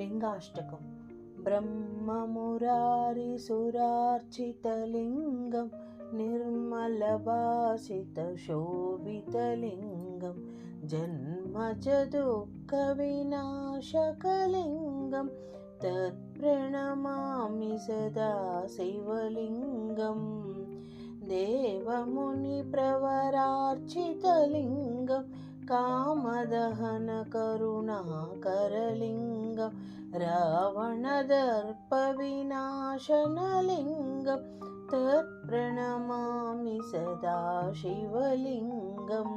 लिङ्गाष्टकं ब्रह्ममुरारिसुरार्चितलिङ्गं निर्मलभासितशोभितलिङ्गं जन्मज दुःखविनाशकलिङ्गं तत्प्रणमामि सदा शिवलिङ्गं देवमुनिप्रवरार्चितलिङ्गं कामदहनकरुणाकरलिङ्गं रावणदर्पविनाशनलिङ्गं तत्प्रणमामि सदा शिवलिङ्गं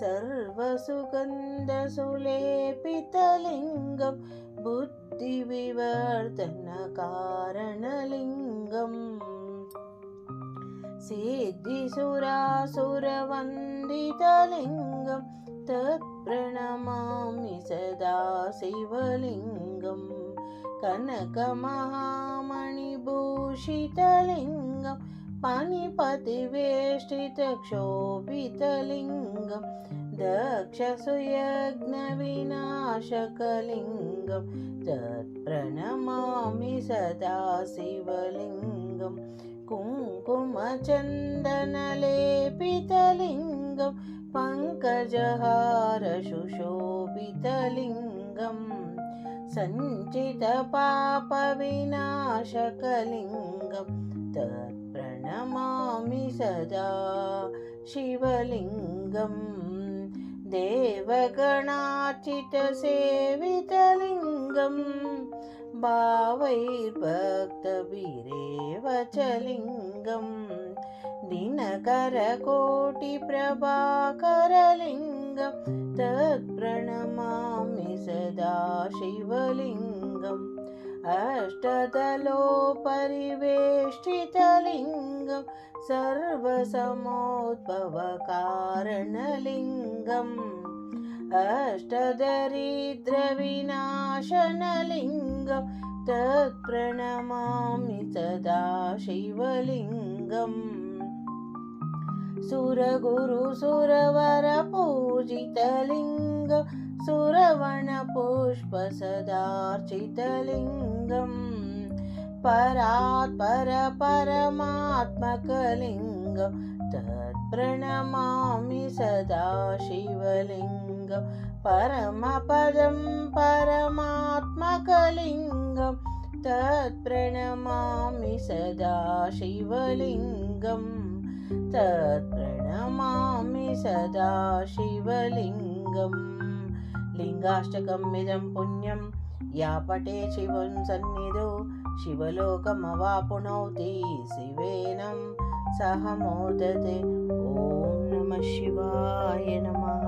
सर्वसुगन्धसुलेपितलिङ्गं बुद्धिविवर्धनकारणलिङ्गम् सिद्धिसुरासुरवन्दितलिङ्गं तत्प्रणमामि सदा शिवलिङ्गं कनकमहामणिभूषितलिङ्गं पनिपतिवेष्टितक्षोभितलिङ्गं दक्षसुयज्ञविनाशकलिङ्गं तत्प्रणमामि सदा शिवलिङ्गं कुङ्कुमचन्दनलेपितलिङ्गं पङ्कजहारशुशोभितलिङ्गं सञ्चितपापविनाशकलिङ्गं तत्प्रणमामि सदा शिवलिङ्गं। देवगणार्चितसेवितलिङ्गं भावैर्भक्तभिरेव च लिङ्गं दिनकरकोटिप्रभाकरलिङ्गं तत्प्रणमामि सदा शिवलिङ्गम् अष्टदलोपरिवेष्टितलिङ्गं सर्वसमोद्भवकारणलिङ्गम् अष्टदरिद्रविनाशनलिङ्गं तत्प्रणमामि सदा शिवलिङ्गम्। सुरगुरुसुरवरपूजितलिङ्गं सुरवणपुष्पसदार्चितलिङ्गं परात्परपरमात्मकलिङ्गं तत्प्रणमामि सदा शिवलिङ्गं परमपदं परमात्मकलिङ्गं तत्प्रणमामि सदा शिवलिङ्गम्। तत्प्रणमामि सदा शिवलिङ्गं लिङ्गाष्टकमिदं पुण्यं या पटे शिवं सन्निधौ। शिवलोकमवापुनौति शिवेन। सह मोदते। ॐ नमः शिवाय नमः